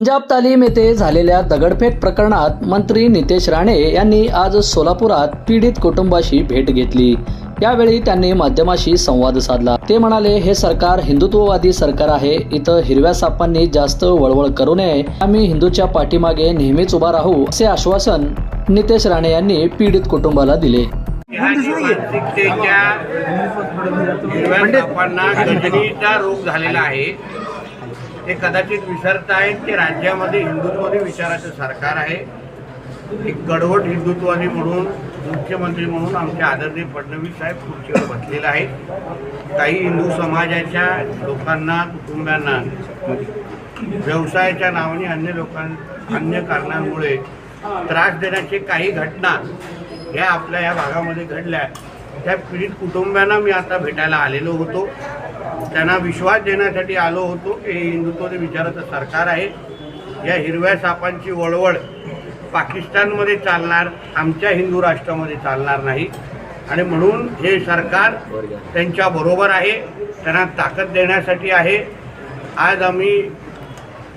पंजाब तालीम येथे झालेल्या दगडफेक प्रकरणात मंत्री नितेश राणे यांनी आज सोलापुरात पीडित कुटुंबाशी भेट घेतली. यावेळी त्यांनी माध्यमाशी संवाद साधला. ते म्हणाले हे सरकार हिंदुत्ववादी सरकार आहे. इथं हिरव्या सापांनी जास्त वळवळ करू नये. आम्ही हिंदूच्या पाठीमागे नेहमीच उभा राहू असे आश्वासन नितेश राणे यांनी पीडित कुटुंबाला दिले. हिरव्या सापांना रोग झालेला आहे. ते कदाचित विसरतायत की राज्यामध्ये हिंदुत्ववादी विचाराचं सरकार आहे. एक कडवट हिंदुत्ववादी म्हणून मुख्यमंत्री म्हणून आमचे आदरणीय फडणवीस साहेब खुर्चीवर बसलेले आहेत. काही हिंदू समाजाच्या लोकांना कुटुंबांना व्यवसायाच्या नावाने अन्य लोकां अन्य कारणांमुळे त्रास देण्याची काही घटना या आपल्या या भागामध्ये घडल्या. त्या पीडित कुटुंबांना मी आता भेटायला आलेलो होतो. त्यांना विश्वास देण्यासाठी आलो होतो. की हे हिंदुत्वादी विचाराचं सरकार आहे. या हिरव्या सापांची वळवळ पाकिस्तानमध्ये चालणार आमच्या हिंदू राष्ट्रामध्ये चालणार नाही. आणि म्हणून हे सरकार त्यांच्या बरोबर आहे. त्यांना ताकद देण्यासाठी आहे. आज आम्ही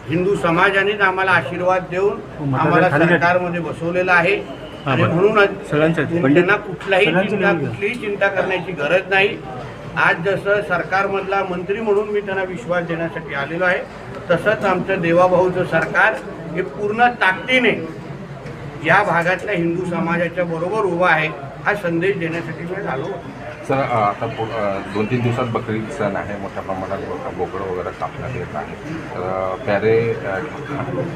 हिंदू समाजानेच आम्हाला आशीर्वाद देऊन आम्हाला सरकारमध्ये बसवलेलं आहे. आणि म्हणूनच त्यांना कुठलाही चिंता कुठलीही चिंता करण्याची गरज नाही. आज जसं सरकारमधला मंत्री म्हणून मी त्यांना विश्वास देण्यासाठी आलेलो आहे तसंच आमचं देवाभाऊचं सरकार हे पूर्ण ताकदीने या भागातल्या हिंदू समाजाच्या बरोबर उभा आहे हा संदेश देण्यासाठी मी होतो. सर आता पु- दोन तीन दिवसात बकरी सण आहे. मोठ्या प्रमाणात बोकडं वगैरे कापण्यात येत आहे. तर पॅरे प्यारे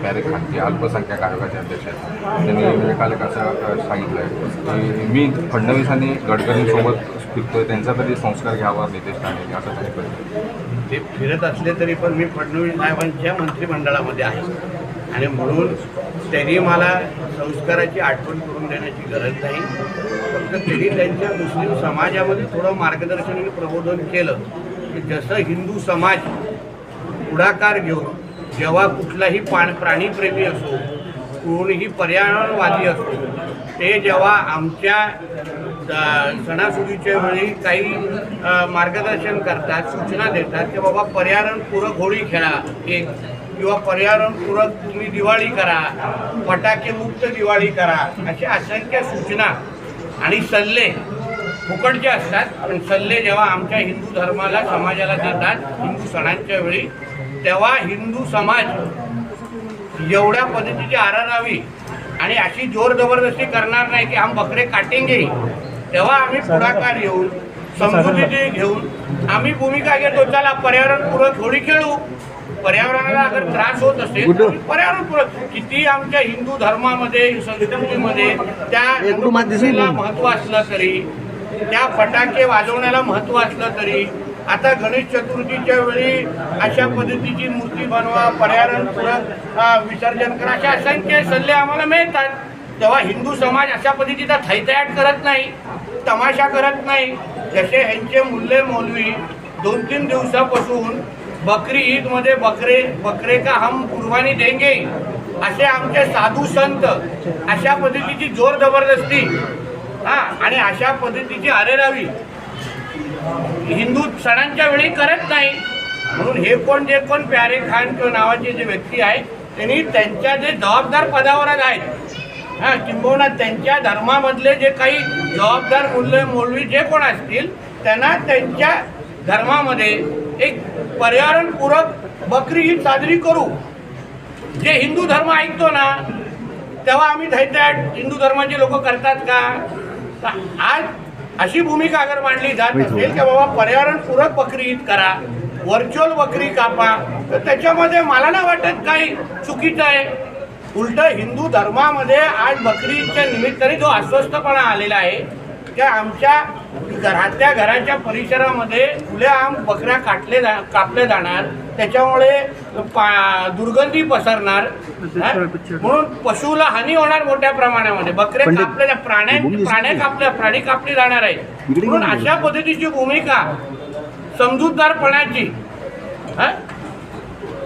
प्यारे खान जे अल्पसंख्याक आयोगाचे अध्यक्ष आहेत. त्यांनी म्हणजे काल एक असं सांगितलं आहे की मी फडणवीसांनी गडकरींसोबत फिरतोय. त्यांचा तरी संस्कार घ्यावा नितेश राणे असं काही ते फिरत असले तरी पण मी फडणवीस साहेबांच्या मंत्रिमंडळामध्ये आहे. आणि म्हणून त्यांनी मला संस्काराची आठवण करून देण्याची गरज नाही. तर त्यांनी त्यांच्या मुस्लिम समाजामध्ये थोडं मार्गदर्शन आणि प्रबोधन केलं की जसं हिंदू समाज पुढाकार घेऊन जेव्हा कुठलाही पाण प्राणीप्रेमी असो कोणीही पर्यावरणवादी असो ते जेव्हा आमच्या सणासुदीच्या वेळी काही मार्गदर्शन करतात सूचना देतात की बाबा पर्यावरणपूरक होळी खेळा एक किंवा पर्यावरणपूरक तुम्ही दिवाळी करा फटाके मुक्त दिवाळी करा अशा असंख्य सूचना आणि सल्ले फुकटचे असतात पण सल्ले जेव्हा आमच्या हिंदू धर्माला समाजाला देतात हिंदू सणांच्या वेळी तेव्हा हिंदू समाज एवढ्या पद्धतीची आरारावी आणि अशी जोर जबरदस्ती करणार नाही की आम बकरे काटेंगे तेव्हा आम्ही पुढाकार घेऊन समजुतीचे घेऊन आम्ही भूमिका घेतो चला पर्यावरणपूरक होळी खेळू. पर्यावरणाला अगर त्रास होत असेल तर पर्यावरणपूरक किती आमच्या हिंदू धर्मामध्ये संस्कृतीमध्ये त्या महत्त्व असलं तरी त्या फटाके वाजवण्याला महत्त्व असलं तरी आता गणेश चतुर्थीच्या वेळी अशा पद्धतीची मूर्ती बनवा पर्यावरणपूरक विसर्जन करा. अशा असंख्य सल्ले आम्हाला मिळतात. तेव्हा हिंदू समाज अशा पद्धतीचा थैतयाट करत नाही तमाशा करत नाही. जसे ह्यांचे मुल्ले मौलवी दोन तीन दिवसापासून बकरी ईदमध्ये बकरे बकरे का हम कुर्बानी देंगे? असे आमचे साधू संत अशा पद्धतीची जोर जबरदस्ती हा आणि अशा पद्धतीची अरेरावी. हिंदू सणांच्या वेळी करत नाही. म्हणून हे कोण जे कोण प्यारे खान किंवा नावाचे जे व्यक्ती आहेत त्यांनी त्यांच्या जे जबाबदार पदावर आहेत. हा किंबहुना त्यांच्या धर्मामधले जे काही जबाबदार मूल्य मौलवी जे कोण असतील त्यांना त्यांच्या धर्मामध्ये एक पर्यावरणपूरक बकरी ईद साजरी करू. जे हिंदू धर्म ऐकतो ना तेव्हा आम्ही थैत्याट हिंदू धर्माचे लोक करतात का? तर आज अशी भूमिका अगर मांडली जात असेल की बाबा पर्यावरणपूरक बकरी ईद करा व्हर्च्युअल बकरी कापा तर त्याच्यामध्ये मला नाही वाटत काही चुकीचं आहे. उलट हिंदू धर्मामध्ये आज बकरी ईदच्या निमित्ताने जो अस्वस्थपणा आलेला आहे त्या आमच्या घरातल्या घराच्या परिसरामध्ये खुल्या आम बकऱ्या काटले जा कापले जाणार. त्याच्यामुळे पा दुर्गंधी पसरणार. हा? म्हणून पशुला हानी होणार मोठ्या प्रमाणामध्ये. बकऱ्या कापल्या जा- प्राण्या प्राण्या कापल्या प्राणी कापली जाणार आहे. म्हणून अशा पद्धतीची भूमिका समजूतदारपणाची?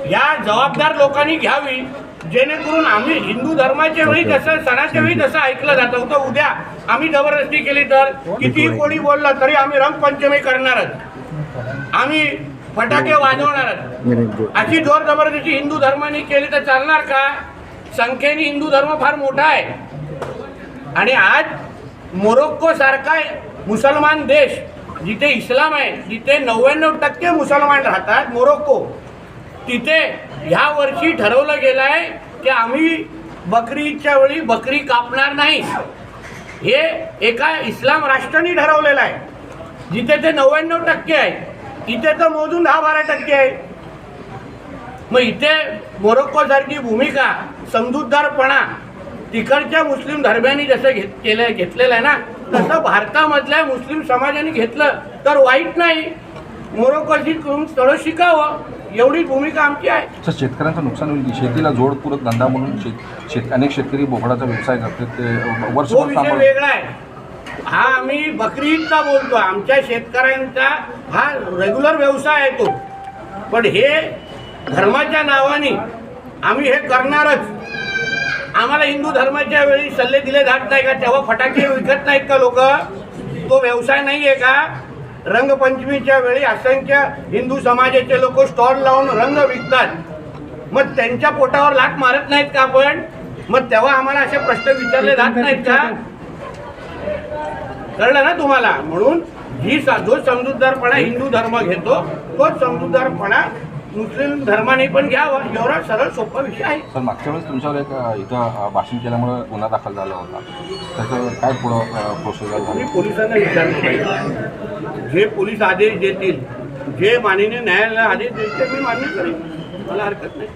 या जबाबदार लोकांनी घ्यावी. जेणेकरून आम्ही हिंदू धर्माच्या वेळी जसं सणाच्या वेळी जसं ऐकलं जातं. तर उद्या आम्ही जबरदस्ती केली तर कितीही कोणी बोललं तरी आम्ही रंगपंचमी करणारच. आम्ही फटाके वाजवणार अशी जोर जबरदस्ती हिंदू धर्माने केली तर चालणार का? संख्येने हिंदू धर्म फार मोठा आहे. आणि आज मोरोक्को सारखा मुसलमान देश जिथे इस्लाम आहे जिथे नव्याण्णव टक्के मुसलमान राहतात मोरोक्को. तिथे ह्या वर्षी ठरवलं गेलं आहे की आम्ही बकरीच्या वेळी बकरी कापणार नाही. हे एका इस्लाम राष्ट्राने ठरवलेलं आहे. जिथे ते नव्याण्णव टक्के आहे इथे तर मोजून दहा बारा टक्के आहे. मग इथे मोरोक्को सारखी भूमिका समजूतदारपणा तिकडच्या मुस्लिम धर्माने जसं घेत केलं घेतलेलं आहे ना तसं भारतामधल्या मुस्लिम समाजाने घेतलं तर वाईट नाही. मोरोक्कोशी करून थोडं शिकावं. एवढी भूमिका आमची आहे. तर शेतकऱ्यांचं नुकसान होईल शेतीला जोडपूरक धंदा म्हणून शेत शेत अनेक शेतकरी बोकडाचा व्यवसाय करतात तो विषय सांभाळ वेगळा आहे. हा आम्ही बकरी ईदचा बोलतो. आमच्या शेतकऱ्यांचा हा रेग्युलर व्यवसाय आहे तो. पण हे धर्माच्या नावाने आम्ही हे करणारच. आम्हाला हिंदू धर्माच्या वेळी सल्ले दिले जात नाही का? तेव्हा फटाके विकत नाहीत का लोक? तो व्यवसाय नाही आहे का? रंगपंचमीच्या वेळी असंख्य हिंदू समाजाचे लोक स्टॉल लावून रंग विकतात. मग त्यांच्या पोटावर लाट मारत नाहीत का आपण? मग तेव्हा आम्हाला असे प्रश्न विचारले जात नाहीत का? कळलं ना तुम्हाला? म्हणून ही जो समजूतदारपणा हिंदू धर्म घेतो तोच समजूतदारपणा मुस्लिम धर्माने पण घ्यावा एवढा सरळ सोपा विषय आहे. तर मागच्या वेळेस तुमच्यावर एक अ, इथं भाषण केल्यामुळे गुन्हा दाखल झाला होता. त्याचं काय पुढं प्रोसिजर मी झाली? पोलिसांना विचारलं पाहिजे. जे पोलीस आदेश देतील जे माननीय न्यायालय आदेश देतील ते मी मान्य करेन. मला हरकत नाही.